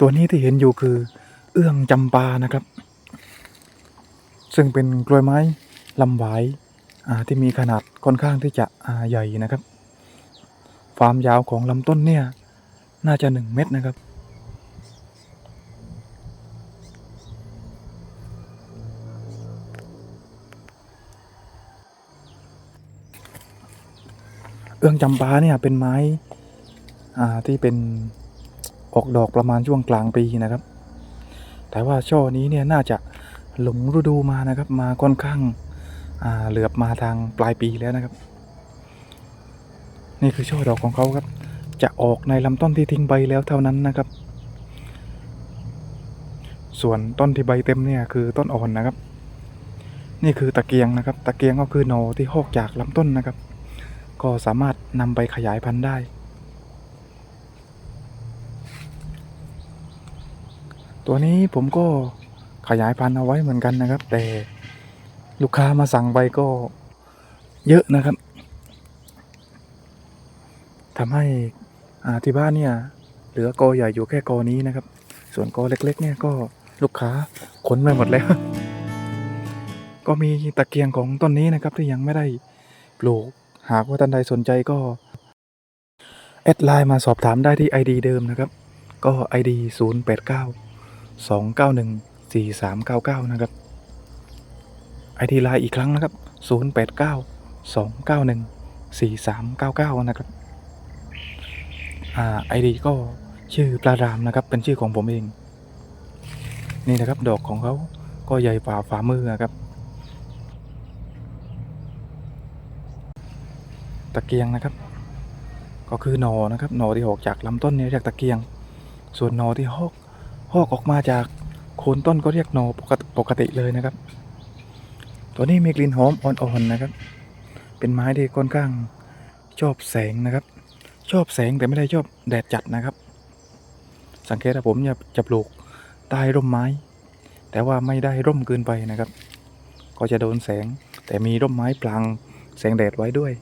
ตัวนี้ที่เห็นอยู่คือเอื้องจำปานะครับ ซึ่งเป็นกล้วยไม้ลำหวายที่มีขนาดค่อนข้างที่จะใหญ่นะครับ ความยาวของลำต้นเนี่ยน่าจะหนึ่งเมตรนะครับ เอื้องจำปาเนี่ยเป็นไม้ที่เป็น ออกดอกประมาณช่วงกลางปีนะครับ แต่ว่าช่อนี้เนี่ยน่าจะหลงฤดูมานะครับ มาค่อนข้างาเหลือบมาทางปลายปีแล้วนะครับ นี่คือช่อดอกของเขาครับ จะออกในลำต้นที่ทิ้งใบแล้วเท่านั้นนะครับ ส่วนต้นที่ใบเต็มเนี่ยคือต้นอ่อนนะครับ นี่คือตะเกียงนะครับ ตะเกียงก็คือหนที่หอกจากลำต้นนะครับ ก็สามารถนำไปขยายพันธุ์ได้ ตัวนี้ผมก็ขยายพันธุ์เอาไว้เหมือนกันนะครับ แต่ลูกค้ามาสั่งไปก็เยอะนะครับทำให้อาที่บ้านเนี่ยเหลือกอใหญ่อยู่แค่กอนี้นะครับ ส่วนกอเล็ก ๆ เนี่ยก็ลูกค้าขนไปหมดแล้ว ก็มีตะเกียงของต้นนี้นะครับ ที่ยังไม่ได้ปลูกหากว่าท่านใดสนใจก็แอดไลน์มาสอบถามได้ที่ ID เดิมนะครับ ก็ ID 0 8 9 2 9 1 4 3 9 9 นะครับ ID ไลน์อีกครั้งนะครับ 0 8 9 2 9 1 4 3 9 9 นะครับ อ่า ID ก็ชื่อปลารามนะครับ เป็นชื่อของผมเอง นี่นะครับ ดอกของเขาก็ใหญ่ฝ่าฝ่ามือนะครับ ตะเกียงนะครับ ก็คือหนอนะครับ หนอที่ออกจากลำต้นนี่ยเรียกตะเกียง ส่วนหนอที่หอก หอกออกมาจากโคนต้นก็เรียกหนอปกติปกติเลยนะครับ ตัวนี้มีกลิ่นหอมอ่อนๆนะครับ เป็นไม้ที่ค่อนข้างชอบแสงนะครับ ชอบแสงแต่ไม่ได้ชอบแดดจัดนะครับ สังเกตว่าผมจะจะปลูกใต้ร่มไม้ แต่ว่าไม่ได้ร่มเกินไปนะครับ ก็จะโดนแสงแต่มีร่มไม้ปลังแสงแดดไว้ด้วย